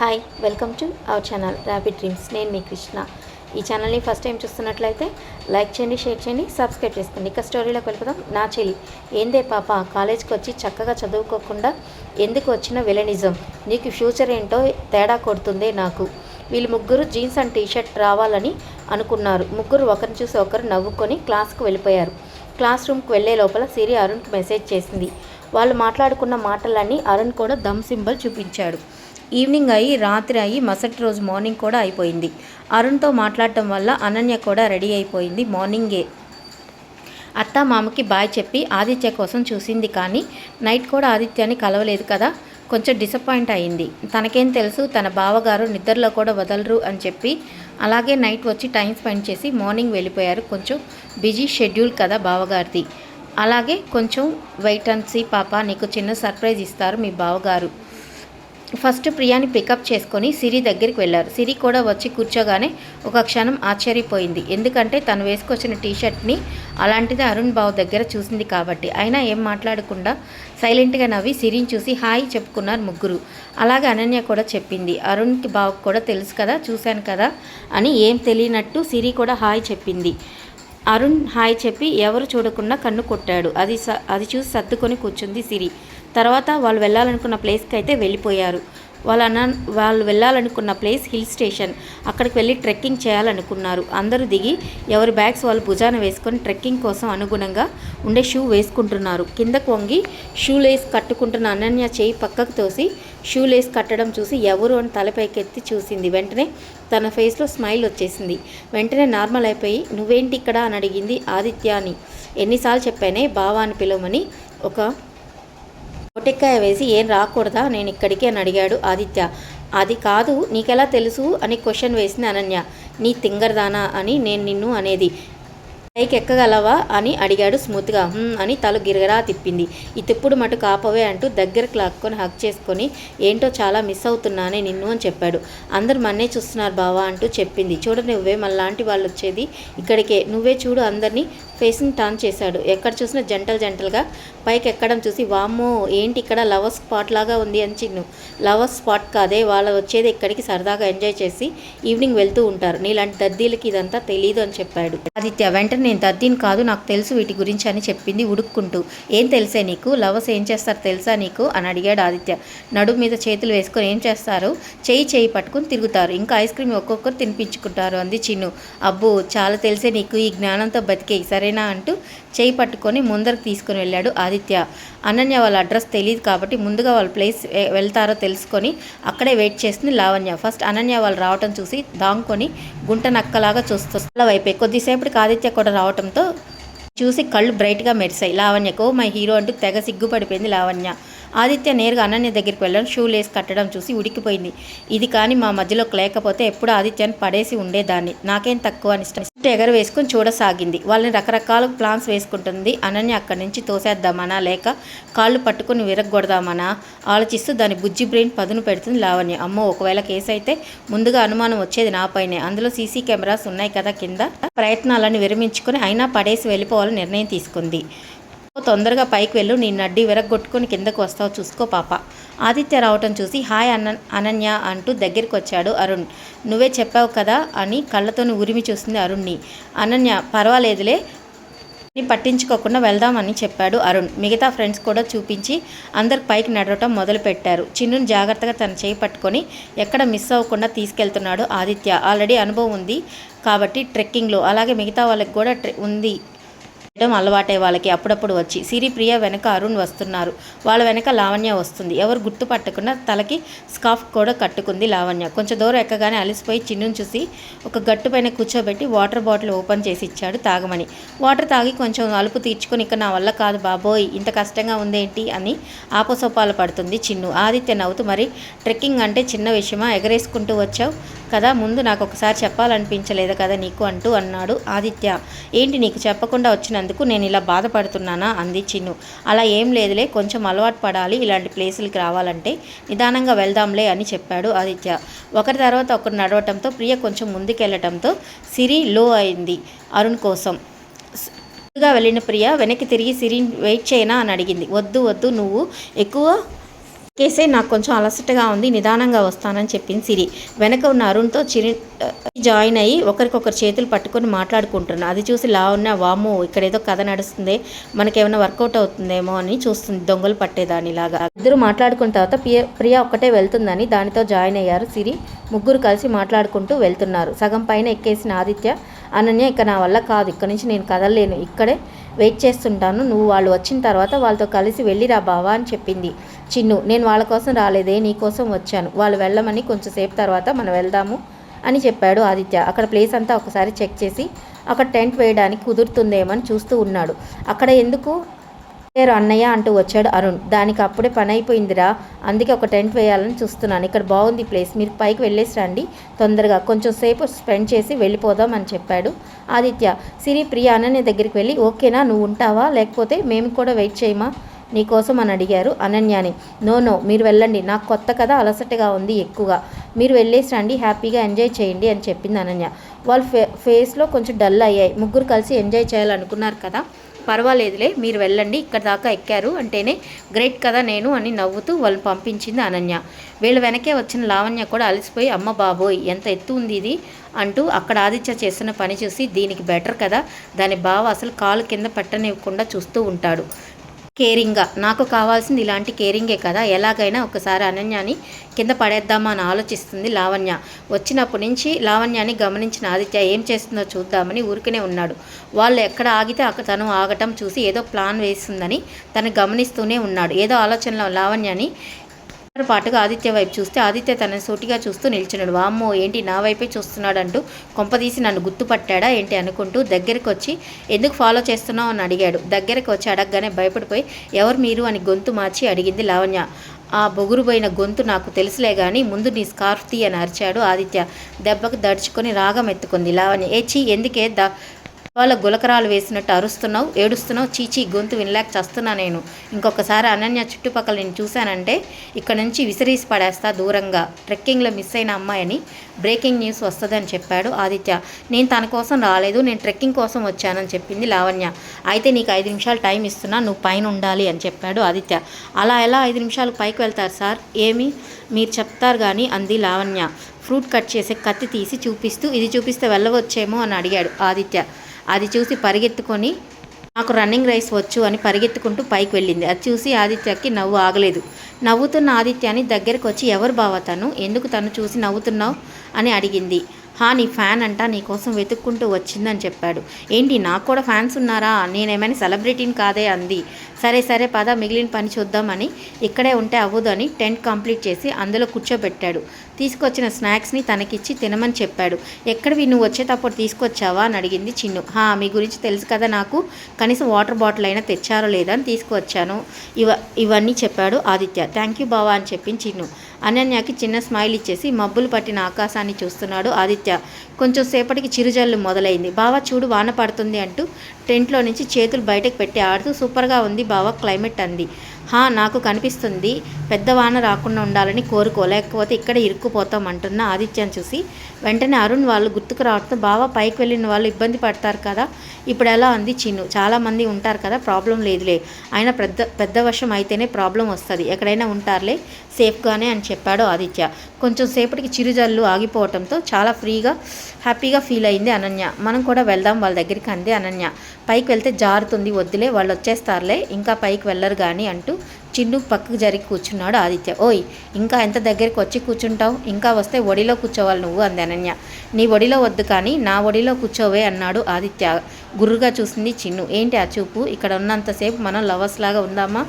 Hi welcome to our channel Rapid Dreams నేను మీ కృష్ణ. ఈ ఛానల్ని ఫస్ట్ టైం చూస్తున్నట్లయితే లైక్ చేయండి షేర్ చేయండి సబ్స్క్రైబ్ చేసుకోండి. ఇక స్టోరీలోకి వెళ్ళిపోదాం. నా చెల్లి ఏందే పాప కాలేజ్కి వచ్చి చక్కగా చదువుకోకుండా ఎందుకు వచ్చిన విలనిజం నీకు ఫ్యూచర్ ఏంటో తేడా కొడుతుందే నాకు. వీళ్ళు ముగ్గురు జీన్స్ అండ్ టీషర్ట్ రావాలని అనుకున్నారు. ముగ్గురు ఒకరిని చూసి ఒకరు నవ్వుకొని క్లాస్కు వెళ్ళిపోయారు. క్లాస్ రూమ్కి వెళ్ళే లోపల సిరి అరుణ్కి మెసేజ్ చేసింది. వాళ్ళు మాట్లాడుకున్న మాటలన్నీ అరుణ్ కూడా దమ్ సింబల్ చూపించాడు. ఈవినింగ్ అయ్యి రాత్రి అయ్యి మరుసటి రోజు మార్నింగ్ కూడా అయిపోయింది. అరుణ్తో మాట్లాడటం వల్ల అనన్య కూడా రెడీ అయిపోయింది మార్నింగే. అత్త మామకి బాయ్ చెప్పి ఆదిత్య కోసం చూసింది కానీ నైట్ కూడా ఆదిత్యాన్ని కలవలేదు కదా. కొంచెం డిసప్పాయింట్ అయింది. తనకేం తెలుసు తన బావగారు నిద్రలో కూడా వదలరు అని చెప్పి అలాగే నైట్ వచ్చి టైం స్పెండ్ చేసి మార్నింగ్ వెళ్ళిపోయారు. కొంచెం బిజీ షెడ్యూల్ కదా బావగారిది. అలాగే కొంచెం వెయిట్ అండ్ సీ పాప నీకు చిన్న సర్ప్రైజ్ ఇస్తారు మీ బావగారు. ఫస్ట్ ప్రియాని పికప్ చేసుకొని సిరి దగ్గరికి వెళ్ళారు. సిరి కూడా వచ్చి కూర్చోగానే ఒక క్షణం ఆశ్చర్యపోయింది. ఎందుకంటే తను వేసుకొచ్చిన టీషర్ట్ని అలాంటిది అరుణ్ బాబు దగ్గర చూసింది కాబట్టి. అయినా ఏం మాట్లాడకుండా సైలెంట్గా నవ్వి సిరిని చూసి హాయ్ చెప్పుకున్నారు ముగ్గురు. అలాగే అనన్య కూడా చెప్పింది. అరుణ్కి బాబుకి కూడా తెలుసు కదా చూశాను కదా అని ఏం తెలియనట్టు సిరి కూడా హాయ్ చెప్పింది. అరుణ్ హాయ్ చెప్పి ఎవరు చూడకుండా కన్ను కొట్టాడు. అది స అది చూసి సర్దుకొని కూర్చుంది సిరి. తర్వాత వాళ్ళు వెళ్ళాలనుకున్న ప్లేస్కి అయితే వెళ్ళిపోయారు. వాళ్ళ అన్న వాళ్ళు వెళ్ళాలనుకున్న ప్లేస్ హిల్ స్టేషన్. అక్కడికి వెళ్ళి ట్రెక్కింగ్ చేయాలనుకున్నారు. అందరూ దిగి ఎవరి బ్యాగ్స్ వాళ్ళు భుజాన వేసుకొని ట్రెక్కింగ్ కోసం అనుగుణంగా ఉండే షూ వేసుకుంటున్నారు. కిందకు వంగి షూ లేస్ కట్టుకుంటున్న అనన్య చేయి పక్కకు తోసి షూ లేస్ కట్టడం చూసి ఎవరు అని తలపైకెత్తి చూసింది. వెంటనే తన ఫేస్లో స్మైల్ వచ్చేసింది. వెంటనే నార్మల్ అయిపోయి నువ్వేంటి ఇక్కడ? అని అడిగింది ఆదిత్య అని. ఎన్నిసార్లు చెప్పానే బావా అని పిలవమని ఒక మొటిక్కాయ వేసి ఏం రాకూడదా? నేను ఇక్కడికి అని అడిగాడు ఆదిత్య. అది కాదు నీకెలా తెలుసు? అని క్వశ్చన్ వేసింది అనన్య. నీ తింగరదానా అని నేను నిన్ను అనేది. పైకి ఎక్కగలవా అని అడిగాడు స్మూత్గా. అని తల గిరగరా తిప్పింది. ఈ తిప్పుడు మటు కాపవే అంటూ దగ్గరకు లాక్కొని హక్ చేసుకొని ఏంటో చాలా మిస్ అవుతున్నానే నిన్ను అని చెప్పాడు. అందరు మన్నే చూస్తున్నారు బావా అంటూ చెప్పింది. చూడ నువ్వే మళ్ళాంటి వాళ్ళు వచ్చేది ఇక్కడికే. నువ్వే చూడు అందరినీ. ఫేస్ని టర్న్ చేశాడు. ఎక్కడ చూసినా జంటలు జంటలుగా పైకి ఎక్కడం చూసి వామ్మో ఏంటి ఇక్కడ లవర్స్ స్పాట్ లాగా ఉంది? అని చిన్ను. లవర్స్ స్పాట్ కాదే వాళ్ళు వచ్చేది ఇక్కడికి సరదాగా ఎంజాయ్ చేసి ఈవినింగ్ వెళ్తూ ఉంటారు. నీలాంటి దద్దీలకి ఇదంతా తెలియదు అని చెప్పాడు. ఆదిత్య వెంటనే నేను దద్దీని కాదు నాకు తెలుసు వీటి గురించి అని చెప్పింది ఉడుక్కుంటూ. ఏం తెలిసే నీకు? లవర్స్ ఏం చేస్తారు తెలుసా నీకు? అని అడిగాడు ఆదిత్య. నడుము మీద చేతులు వేసుకొని ఏం చేస్తారు? చేయి చేయి పట్టుకొని తిరుగుతారు. ఇంకా ఐస్ క్రీమ్ ఒక్కొక్కరు తినిపించుకుంటారు అంది చిన్ను. అబ్బో చాలా తెలిసే నీకు. ఈ జ్ఞానంతో బతికే. సరేనా అంటూ చేయి పట్టుకొని ముందరకు తీసుకుని వెళ్ళాడు ఆదిత్య. అనన్య వాళ్ళ అడ్రస్ తెలియదు కాబట్టి ముందుగా వాళ్ళ ప్లేస్ వెళ్తారో తెలుసుకొని అక్కడే వెయిట్ చేస్తుంది లావణ్య. ఫస్ట్ అనన్య వాళ్ళు రావటం చూసి దాంకొని గుంట నక్కలాగా చూస్తూ వాళ్ళ వైపే కొద్దిసేపటికి ఆదిత్య కూడా రావటంతో చూసి కళ్ళు బ్రైట్గా మెరిశాయి లావణ్యకు మై హీరో అంటూ తెగ సిగ్గుపడిపోయింది లావణ్య. ఆదిత్య నేరుగా అనన్య దగ్గరికి వెళ్ళడం షూ లేస్ కట్టడం చూసి ఉడికిపోయింది. ఇది కానీ మా మధ్యలోకి లేకపోతే ఎప్పుడు ఆదిత్యాన్ని పడేసి ఉండేదాన్ని. నాకేం తక్కువ అని ఇష్టం. ఎగర వేసుకుని చూడసాగింది. వాళ్ళని రకరకాల ప్లాన్స్ వేసుకుంటుంది. అనన్య అక్కడి నుంచి తోసేద్దామనా లేక కాళ్ళు పట్టుకుని విరగొడదామనా ఆలోచిస్తూ దాని బుజ్జి బ్రెయిన్ పదును పెడుతుంది లావణ్య. అమ్మో ఒకవేళ కేసు అయితే ముందుగా అనుమానం వచ్చేది నాపైనే అందులో సీసీ కెమెరాస్ ఉన్నాయి కదా కింద. ప్రయత్నాలను విరమించుకొని అయినా పడేసి వెళ్ళిపోవాలని నిర్ణయం తీసుకుంది. తొందరగా పైకి వెళ్ళు నీ నడ్డి విరగొట్టుకుని కిందకు వస్తావు చూసుకో పాప. ఆదిత్య రావటం చూసి హాయ్ అన్న అనన్య అంటూ దగ్గరికి వచ్చాడు అరుణ్. నువ్వే చెప్పావు కదా అని కళ్ళతోని ఉరిమి చూస్తుంది అరుణ్ని. అనన్య పర్వాలేదులే ని పట్టించుకోకుండా వెళ్దామని చెప్పాడు అరుణ్. మిగతా ఫ్రెండ్స్ కూడా చూపించి అందరికి పైకి నడవటం మొదలుపెట్టారు. చిన్నుని జాగ్రత్తగా తన చేయి పట్టుకొని ఎక్కడ మిస్ అవ్వకుండా తీసుకెళ్తున్నాడు ఆదిత్య. ఆల్రెడీ అనుభవం ఉంది కాబట్టి ట్రెక్కింగ్లో. అలాగే మిగతా వాళ్ళకి కూడా ట్రె ఉంది. చేయడం అలవాటై వాళ్ళకి అప్పుడప్పుడు వచ్చి సిరి ప్రియ వెనక అరుణ్ వస్తున్నారు. వాళ్ళ వెనక లావణ్య వస్తుంది. ఎవరు గుర్తుపట్టకుండా తలకి స్కార్ఫ్ కూడా కట్టుకుంది లావణ్య. కొంచెం దూరం ఎక్కగానే అలిసిపోయి చిన్ను చూసి ఒక గట్టు పైన కూర్చోబెట్టి వాటర్ బాటిల్ ఓపెన్ చేసి ఇచ్చాడు తాగమని. వాటర్ తాగి కొంచెం అలుపు తీర్చుకొని ఇక నా వల్ల కాదు బాబోయ్ ఇంత కష్టంగా ఉందేంటి? అని ఆపసోపాలు పడుతుంది చిన్ను. ఆదిత్య నవ్వుతూ మరి ట్రెక్కింగ్ అంటే చిన్న విషయమా? ఎగరేసుకుంటూ వచ్చావు కదా ముందు నాకు ఒకసారి చెప్పాలనిపించలేదు కదా నీకు? అంటూ అన్నాడు ఆదిత్య. ఏంటి నీకు చెప్పకుండా వచ్చినందుకు నేను ఇలా బాధపడుతున్నానా? అంది చిన్ను. అలా ఏం లేదులే కొంచెం అలవాటు పడాలి ఇలాంటి ప్లేసులకి రావాలంటే నిదానంగా వెళ్దాంలే అని చెప్పాడు ఆదిత్య. ఒకరి తర్వాత ఒకరు నడవటంతో ప్రియ కొంచెం ముందుకెళ్ళటంతో సిరి లో అయింది అరుణ్ కోసం. ముందుగా వెళ్ళిన ప్రియ వెనక్కి తిరిగి సిరి వెయిట్ చేయనా? అని అడిగింది. వద్దు వద్దు నువ్వు ఎక్కువ కేసే నాకు కొంచెం అలసటగా ఉంది నిదానంగా వస్తానని చెప్పింది సిరి. వెనక ఉన్న అరుణ్తో చిరి జాయిన్ అయ్యి ఒకరికొకరు చేతులు పట్టుకొని మాట్లాడుకుంటున్నాను అది చూసి లా ఉన్న వాము ఇక్కడ ఏదో కథ నడుస్తుంది మనకేమైనా వర్కౌట్ అవుతుందేమో అని చూస్తుంది దొంగలు పట్టేదానిలాగా. ఇద్దరు మాట్లాడుకున్న తర్వాత ప్రియ ప్రియా ఒక్కటే వెళ్తుందని దానితో జాయిన్ అయ్యారు సిరి. ముగ్గురు కలిసి మాట్లాడుకుంటూ వెళ్తున్నారు. సగం పైన ఎక్కేసిన ఆదిత్య అనన్య ఇక నా వల్ల కాదు. ఇక్కడ నుంచి నేను కదలలేను. ఇక్కడే వెయిట్ చేస్తుంటాను. నువ్వు వాళ్ళు వచ్చిన తర్వాత వాళ్ళతో కలిసి వెళ్ళిరా బావా అని చెప్పింది చిన్ను. నేను వాళ్ళ కోసం రాలేదే నీ కోసం వచ్చాను. వాళ్ళు వెళ్ళమని కొంచెం సేపు తర్వాత మనం వెళ్దాము అని చెప్పాడు ఆదిత్య. అక్కడ ప్లేస్ అంతా ఒకసారి చెక్ చేసి అక్కడ టెంట్ వేయడానికి కుదురుతుందేమో అని చూస్తూ ఉన్నాడు. అక్కడ ఎందుకు? పేరు అన్నయ్య అంటూ వచ్చాడు అరుణ్. దానికి అప్పుడే పని అయిపోయిందిరా అందుకే ఒక టెంట్ వేయాలని చూస్తున్నాను. ఇక్కడ బాగుంది ప్లేస్. మీరు పైకి వెళ్ళేసి రండి. తొందరగా. కొంచెం సేపు స్పెండ్ చేసి వెళ్ళిపోదాం అని చెప్పాడు ఆదిత్య. సిరి ప్రియా అనన్య దగ్గరికి వెళ్ళి ఓకేనా? నువ్వు ఉంటావా? లేకపోతే మేము కూడా వెయిట్ చేయమా? నీకోసం అని అడిగారు అనన్యాని. No no. మీరు వెళ్ళండి. నాకు కొత్త కథ అలసటగా ఉంది ఎక్కువగా. మీరు వెళ్ళేసి రండి. హ్యాపీగా ఎంజాయ్ చేయండి అని చెప్పింది అనన్య. వాళ్ళ ఫే ఫేస్లో కొంచెం డల్ అయ్యాయి. ముగ్గురు కలిసి ఎంజాయ్ చేయాలనుకున్నారు కదా? పర్వాలేదులే మీరు వెళ్ళండి ఇక్కడ దాకా ఎక్కారు అంటేనే గ్రేట్ కదా నేను అని నవ్వుతూ వాళ్ళని పంపించింది అనన్య. వీళ్ళు వెనకే వచ్చిన లావణ్య కూడా అలసిపోయి అమ్మ బాబోయ్ ఎంత ఎత్తు ఉంది ఇది అంటూ అక్కడ ఆదిత్య చేస్తున్న పని చూసి దీనికి బెటర్ కదా దాని బావ అసలు కాలు కింద పెట్టనివ్వకుండా చూస్తూ ఉంటాడు. కేరింగ్గా నాకు కావాల్సింది ఇలాంటి కేరింగే కదా. ఎలాగైనా ఒకసారి అనన్యాని కింద పడేద్దామా అని ఆలోచిస్తుంది లావణ్య. వచ్చినప్పటి నుంచి లావణ్యాన్ని గమనించిన ఆదిత్య ఏం చేస్తుందో చూద్దామని ఊరికనే ఉన్నాడు. వాళ్ళు ఎక్కడ ఆగితే అక్కడ తను ఆగటం చూసి ఏదో ప్లాన్ వేస్తుందని తను గమనిస్తూనే ఉన్నాడు. ఏదో ఆలోచనలో లావణ్యని పాటుగా ఆదిత్య వైపు చూస్తే ఆదిత్య తనని సూటిగా చూస్తూ నిల్చున్నాడు. వామ్మో ఏంటి నా వైపే చూస్తున్నాడంటూ కొంపదీసి నన్ను గుర్తుపట్టాడా ఏంటి అనుకుంటూ దగ్గరికి వచ్చి ఎందుకు ఫాలో చేస్తున్నావు? అని అడిగాడు. దగ్గరికి వచ్చి అడగగానే భయపడిపోయి ఎవరు మీరు? అని గొంతు మార్చి అడిగింది లావణ్య. ఆ బొగురుపోయిన గొంతు నాకు తెలుసులే కానీ ముందు నీ స్కార్ఫ్ తీ అని అరిచాడు ఆదిత్య. దెబ్బకు దడుచుకొని రాగం ఎత్తుకుంది లావణ్య ఏచి ఎందుకే ద వాళ్ళ గులకరాలు వేసినట్టు అరుస్తున్నావు ఏడుస్తున్నావు చీచీ గొంతు వినలేక చస్తున్నా నేను. ఇంకొకసారి అనన్య చుట్టుపక్కల నేను చూశానంటే ఇక్కడ నుంచి విసిరీసి పడేస్తా దూరంగా. ట్రెక్కింగ్లో మిస్ అయిన అమ్మాయిని బ్రేకింగ్ న్యూస్ వస్తుందని చెప్పాడు ఆదిత్య. నేను తన కోసం రాలేదు నేను ట్రెక్కింగ్ కోసం వచ్చానని చెప్పింది లావణ్య. అయితే నీకు ఐదు నిమిషాలు టైం ఇస్తున్నా నువ్వు పైన ఉండాలి అని చెప్పాడు ఆదిత్య. అలా ఎలా ఐదు నిమిషాలు పైకి వెళ్తారు సార్? ఏమి? మీరు చెప్తారు కానీ అంది లావణ్య. ఫ్రూట్ కట్ చేసే కత్తి తీసి చూపిస్తూ ఇది చూపిస్తే వెళ్ళవచ్చేమో అని అడిగాడు ఆదిత్య. అది చూసి పరిగెత్తుకొని నాకు రన్నింగ్ రైస్ వచ్చు అని పరిగెత్తుకుంటూ పైకి వెళ్ళింది. అది చూసి ఆదిత్యకి నవ్వు ఆగలేదు. నవ్వుతున్న ఆదిత్యాన్ని దగ్గరకు వచ్చి ఎవరు బావ తను? ఎందుకు తను చూసి నవ్వుతున్నావు? అని అడిగింది. హా నీ ఫ్యాన్ అంట నీ కోసం వెతుక్కుంటూ వచ్చిందని చెప్పాడు. ఏంటి నాకు కూడా ఫ్యాన్స్ ఉన్నారా? నేనేమైనా సెలబ్రిటీని కాదే అంది. సరే సరే పద మిగిలిన పని చూద్దామని ఇక్కడే ఉంటే అవ్వదు అని టెంట్ కంప్లీట్ చేసి అందులో కూర్చోబెట్టాడు. తీసుకొచ్చిన స్నాక్స్ని తనకిచ్చి తినమని చెప్పాడు. ఎక్కడివి? నువ్వు వచ్చేటప్పుడు తీసుకొచ్చావా? అని అడిగింది చిన్ను. హా మీ గురించి తెలుసు కదా నాకు. కనీసం వాటర్ బాటిల్ అయినా తెచ్చారో లేదా అని తీసుకువచ్చాను ఇవ ఇవన్నీ చెప్పాడు ఆదిత్య. థ్యాంక్ యూ బావా అని చెప్పింది చిన్ను. అనన్యకి చిన్న స్మైల్ ఇచ్చేసి మబ్బులు పట్టిన ఆకాశాన్ని చూస్తున్నాడు ఆదిత్య. కొంచెం సేపటికి చిరుజల్లు మొదలైంది. బావ చూడు వాన పడుతుంది అంటూ టెంట్లో నుంచి చేతులు బయటకు పెట్టి ఆడుతూ సూపర్గా ఉంది బావ క్లైమేట్ అంది. హా నాకు కనిపిస్తుంది. పెద్ద వాన రాకుండా ఉండాలని కోరుకో. లేకపోతే ఇక్కడ ఇరుక్కుపోతాం అంటున్న ఆదిత్యను చూసి. వెంటనే అరుణ్ వాళ్ళు గుర్తుకు రావడంతో బావ పైకి వెళ్ళిన వాళ్ళు ఇబ్బంది పడతారు కదా. ఇప్పుడు ఎలా ఉంది చిన్ను? చాలామంది ఉంటారు కదా ప్రాబ్లం లేదులే. అయినా పెద్ద పెద్ద వర్షం అయితేనే ప్రాబ్లం వస్తుంది. ఎక్కడైనా ఉంటారులే. సేఫ్గానే అని చెప్పాడు ఆదిత్య. కొంచెం సేపటికి చిరుజల్లు ఆగిపోవటంతో చాలా ఫ్రీగా హ్యాపీగా ఫీల్ అయింది అనన్య. మనం కూడా వెళ్దాం వాళ్ళ దగ్గరికి అంది అనన్య. పైకి వెళ్తే జారుతుంది వద్దులే వాళ్ళు వచ్చేస్తారులే ఇంకా పైకి వెళ్ళరు కానీ అంటూ చిన్ను పక్కకు జరిగి కూర్చున్నాడు ఆదిత్య. ఓయ్ ఇంకా ఎంత దగ్గరికి వచ్చి కూర్చుంటావు? ఇంకా వస్తే ఒడిలో కూర్చోవాలి నువ్వు అంది అనన్య. నీ ఒడిలో వద్దు కానీ నా ఒడిలో కూర్చోవే అన్నాడు ఆదిత్య. గుర్రుగా చూసింది చిన్ను. ఏంటి ఆ చూపు? ఇక్కడ ఉన్నంతసేపు మనం లవర్స్ లాగా ఉందామా?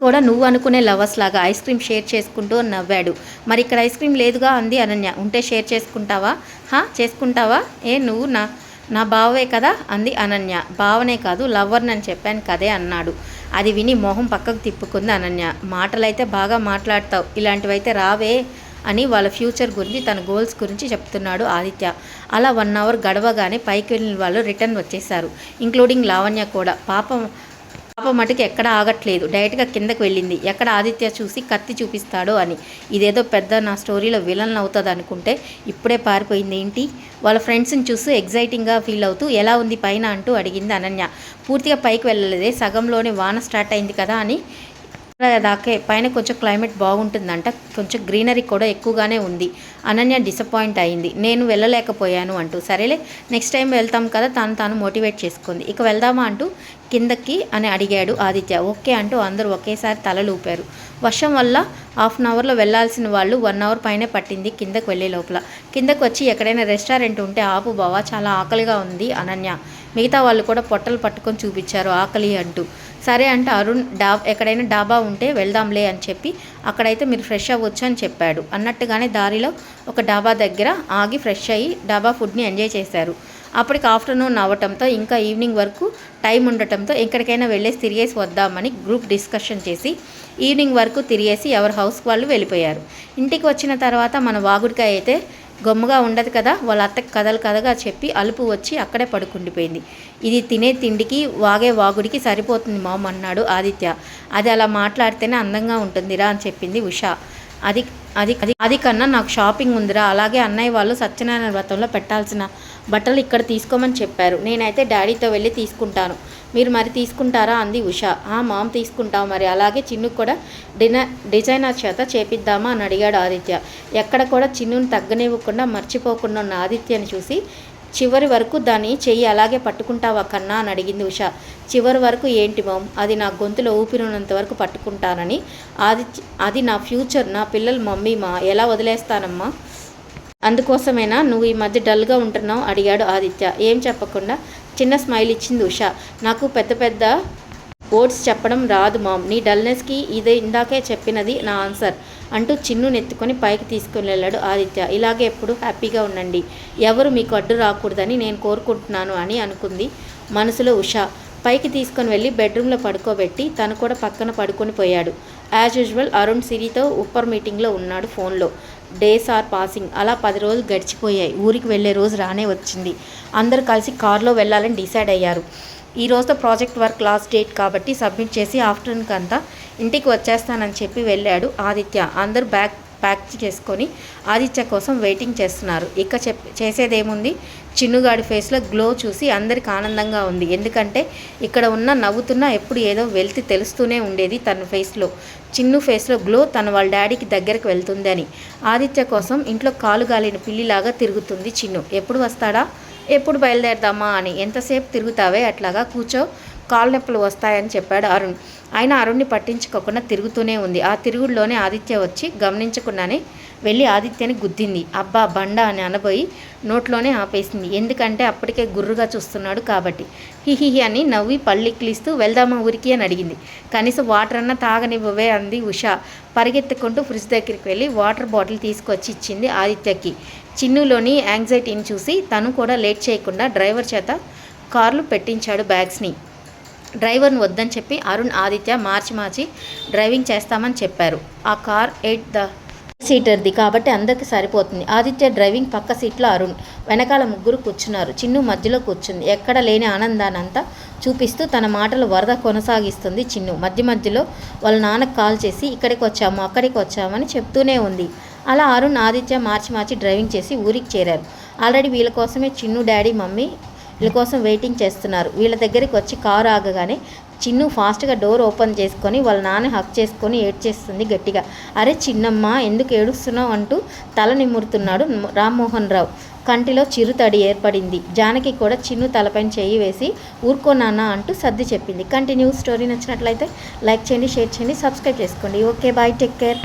కూడా నువ్వు అనుకునే లవర్స్ లాగా ఐస్ క్రీమ్ షేర్ చేసుకుంటూ నవ్వాడు. మరి ఇక్కడ ఐస్ క్రీమ్ లేదుగా అంది అనన్య. ఉంటే షేర్ చేసుకుంటావా? హా? చేసుకుంటావా? ఏ నువ్వు నా నా బావే కదా? అంది అనన్య. బావనే కాదు లవ్వర్ అని చెప్పాను కదే అన్నాడు. అది విని మొహం పక్కకు తిప్పుకుంది అనన్య. మాటలైతే బాగా మాట్లాడతావు. ఇలాంటివైతే రావే అని వాళ్ళ ఫ్యూచర్ గురించి తన గోల్స్ గురించి చెప్తున్నాడు ఆదిత్య. అలా వన్ అవర్ గడవగానే పైకి వెళ్ళిన వాళ్ళు రిటర్న్ వచ్చేశారు. ఇంక్లూడింగ్ లావణ్య కూడా. పాపం పాప మటుకు ఎక్కడ ఆగట్లేదు. డైరెక్ట్గా కిందకు వెళ్ళింది. ఎక్కడ ఆదిత్య చూసి కత్తి చూపిస్తాడో అని. ఇదేదో పెద్ద నా స్టోరీలో విలన్ అవుతుంది అనుకుంటే ఇప్పుడే పారిపోయింది ఏంటి? వాళ్ళ ఫ్రెండ్స్ని చూస్తూ ఎగ్జైటింగ్గా ఫీల్ అవుతూ ఎలా ఉంది పైన అంటూ అడిగింది అనన్య. పూర్తిగా పైకి వెళ్ళలేదే. సగంలోనే వాన స్టార్ట్ అయింది కదా అని దాకే పైన కొంచెం క్లైమేట్ బాగుంటుందంట. కొంచెం గ్రీనరీ కూడా ఎక్కువగానే ఉంది. అనన్య డిసప్పాయింట్ అయింది. నేను వెళ్ళలేకపోయాను అంటూ. సరేలే నెక్స్ట్ టైం వెళ్తాం కదా తాను తాను మోటివేట్ చేసుకుంది. ఇక వెళ్దామా అంటూ కిందకి అని అడిగాడు ఆదిత్య. ఓకే అంటూ అందరూ ఒకేసారి తలలూపారు వర్షం వల్ల హాఫ్ అన్ అవర్లో వెళ్ళాల్సిన వాళ్ళు వన్ అవర్ పైనే పట్టింది కిందకు వెళ్ళే లోపల. కిందకు వచ్చి ఎక్కడైనా రెస్టారెంట్ ఉంటే ఆపు బావా చాలా ఆకలిగా ఉంది అనన్య. మిగతా వాళ్ళు కూడా పొట్టలు పట్టుకొని చూపించారు ఆకలి అంటూ. సరే అంటే అరుణ్ డా ఎక్కడైనా డాబా ఉంటే వెళ్దాంలే అని చెప్పి అక్కడైతే మీరు ఫ్రెష్ అవ్వచ్చు అని చెప్పాడు. అన్నట్టుగానే దారిలో ఒక డాబా దగ్గర ఆగి ఫ్రెష్ అయ్యి డాబా ఫుడ్ని ఎంజాయ్ చేశారు. అప్పటికి ఆఫ్టర్నూన్ అవ్వటంతో ఇంకా ఈవినింగ్ వరకు టైం ఉండటంతో ఎక్కడికైనా వెళ్ళేసి తిరిగేసి వద్దామని గ్రూప్ డిస్కషన్ చేసి ఈవినింగ్ వరకు తిరిగేసి ఎవరి హౌస్ వాళ్ళు వెళ్ళిపోయారు. ఇంటికి వచ్చిన తర్వాత మన వాగుడికాయ అయితే గమ్ముగా ఉండదు కదా వాళ్ళ అత్తకి కథలు కథగా చెప్పి అలుపు వచ్చి అక్కడే పడుకుండిపోయింది. ఇది తినే తిండికి వాగే వాగుడికి సరిపోతుంది మామ అన్నాడు ఆదిత్య. అది అలా మాట్లాడితేనే అందంగా ఉంటుందిరా అని చెప్పింది ఉషా. అది అది అది అది కన్నా నాకు షాపింగ్ ఉందిరా. అలాగే అన్నయ్య వాళ్ళు సత్యనారాయణ వ్రతంలో పెట్టాల్సిన బట్టలు ఇక్కడ తీసుకోమని చెప్పారు. నేనైతే డాడీతో వెళ్ళి తీసుకుంటాను. మీరు మరి తీసుకుంటారా అంది ఉష. ఆ మామ్ తీసుకుంటాం మరి. అలాగే చిన్నుకు కూడా డిన డిజైనర్ చేత చేపిద్దామా అని అడిగాడు ఆదిత్య. ఎక్కడ కూడా చిన్నుని తగ్గనివ్వకుండా మర్చిపోకుండా ఉన్న ఆదిత్యని చూసి చివరి వరకు దాన్ని చెయ్యి అలాగే పట్టుకుంటావా కన్నా అని అడిగింది ఉష. చివరి వరకు ఏంటి మామ్? అది నా గొంతులో ఊపిరినంత వరకు పట్టుకుంటానని. అది అది నా ఫ్యూచర్ నా పిల్లల మమ్మీ మా. ఎలా వదిలేస్తానమ్మా? అందుకోసమేనా నువ్వు ఈ మధ్య డల్గా ఉంటున్నావు? అడిగాడు ఆదిత్య. ఏం చెప్పకుండా చిన్న స్మైల్ ఇచ్చింది ఉష. నాకు పెద్ద పెద్ద ఓట్స్ చెప్పడం రాదు మామ్. నీ డల్నెస్కి ఇదే ఇందాకే చెప్పినది నా ఆన్సర్ అంటూ చిన్ను నెత్తుకొని పైకి తీసుకుని వెళ్ళాడు ఆదిత్య. ఇలాగే ఎప్పుడు హ్యాపీగా ఉండండి. ఎవరు మీకు అడ్డు రాకూడదని నేను కోరుకుంటున్నాను అని అనుకుంది మనసులో ఉష. పైకి తీసుకొని వెళ్ళి బెడ్రూమ్లో పడుకోబెట్టి తను కూడా పక్కన పడుకొని పోయాడు. యాజ్ యూజువల్ అరుణ్ సిరితో ఉప్పర్ మీటింగ్లో ఉన్నాడు ఫోన్లో. డేస్ ఆర్ పాసింగ్ అలా పది రోజులు గడిచిపోయాయి. ఊరికి వెళ్ళే రోజు రానే వచ్చింది. అందరూ కలిసి కారులో వెళ్ళాలని డిసైడ్ అయ్యారు. ఈ రోజుతో ప్రాజెక్ట్ వర్క్ లాస్ట్ డేట్ కాబట్టి సబ్మిట్ చేసి ఆఫ్టర్నూన్కి అంతా ఇంటికి వచ్చేస్తానని చెప్పి వెళ్ళాడు ఆదిత్య. అందరు బ్యాగ్ ప్యాక్ చేసుకొని ఆదిత్య కోసం వెయిటింగ్ చేస్తున్నారు. ఇక చెప్ చేసేదేముంది? చిన్నుగాడి ఫేస్లో గ్లో చూసి అందరికి ఆనందంగా ఉంది. ఎందుకంటే ఇక్కడ ఉన్న నవ్వుతున్నా ఎప్పుడు ఏదో వెళ్తి తెలుస్తూనే ఉండేది తన ఫేస్లో. చిన్ను ఫేస్లో గ్లో తన వాళ్ళ డాడీకి దగ్గరికి వెళ్తుంది అని. ఆదిత్య కోసం ఇంట్లో కాలుగాలిన పిల్లిలాగా తిరుగుతుంది చిన్ను. ఎప్పుడు వస్తాడా? ఎప్పుడు బయలుదేరదామా? అని. ఎంతసేపు తిరుగుతావే? అట్లాగా కూర్చో. కాలు నొప్పులు వస్తాయని చెప్పాడు అరుణ్. ఆయన అరుణ్ని పట్టించుకోకుండా తిరుగుతూనే ఉంది. ఆ తిరుగుడులోనే ఆదిత్య వచ్చి గమనించకుండానే వెళ్ళి ఆదిత్యని గుద్దింది. అబ్బా బండ అని అనబోయి నోట్లోనే ఆపేసింది. ఎందుకంటే అప్పటికే గుర్రుగా చూస్తున్నాడు కాబట్టి. హిహిహి అని నవ్వి పళ్ళిక్లిస్తూ వెళ్దామా ఊరికి అని అడిగింది. కనీసం వాటర్ అన్నా తాగనివ్వవే అంది ఉష. పరిగెత్తుకుంటూ ఫ్రిడ్జ్ దగ్గరికి వెళ్ళి వాటర్ బాటిల్ తీసుకొచ్చి ఇచ్చింది ఆదిత్యకి. చిన్నులోని యాంగ్జైటీని చూసి తను కూడా లేట్ చేయకుండా డ్రైవర్ చేత కార్లు పెట్టించాడు బ్యాగ్స్ని. డ్రైవర్ని వద్దని చెప్పి అరుణ్ ఆదిత్య మార్చి మార్చి డ్రైవింగ్ చేస్తామని చెప్పారు. ఆ కార్ ఎయిట్ ద సీటర్ది కాబట్టి అందరికి సరిపోతుంది. ఆదిత్య డ్రైవింగ్ పక్క సీట్లో అరుణ్ వెనకాల ముగ్గురు కూర్చున్నారు. చిన్ను మధ్యలో కూర్చుంది. ఎక్కడ లేని ఆనందానంతా చూపిస్తూ తన మాటలు వరద కొనసాగిస్తుంది చిన్ను. మధ్య మధ్యలో వాళ్ళ నాన్నకు కాల్ చేసి ఇక్కడికి వచ్చాము అక్కడికి వచ్చామని చెప్తూనే ఉంది. అలా అరుణ్ ఆదిత్య మార్చి మార్చి డ్రైవింగ్ చేసి ఊరికి చేరారు. ఆల్రెడీ వీళ్ళ కోసమే చిన్ను డాడీ మమ్మీ వీళ్ళ కోసం వెయిటింగ్ చేస్తున్నారు. వీళ్ళ దగ్గరికి వచ్చి కారు ఆగగానే చిన్ను ఫాస్ట్గా డోర్ ఓపెన్ చేసుకొని వాళ్ళ నాన్న హక్ చేసుకొని ఏడ్చేస్తుంది గట్టిగా. అరే చిన్నమ్మ ఎందుకు ఏడుస్తున్నావు? అంటూ తల నిమురుతున్నాడు రామ్మోహన్ రావు. కంటిలో చిరుతడి ఏర్పడింది. జానకి కూడా చిన్ను తలపైన చేయి వేసి ఊరుకో నాన్న అంటూ సర్ది చెప్పింది. కంటిన్యూ స్టోరీ నచ్చినట్లయితే లైక్ చేయండి షేర్ చేయండి సబ్స్క్రైబ్ చేసుకోండి. Okay bye take care.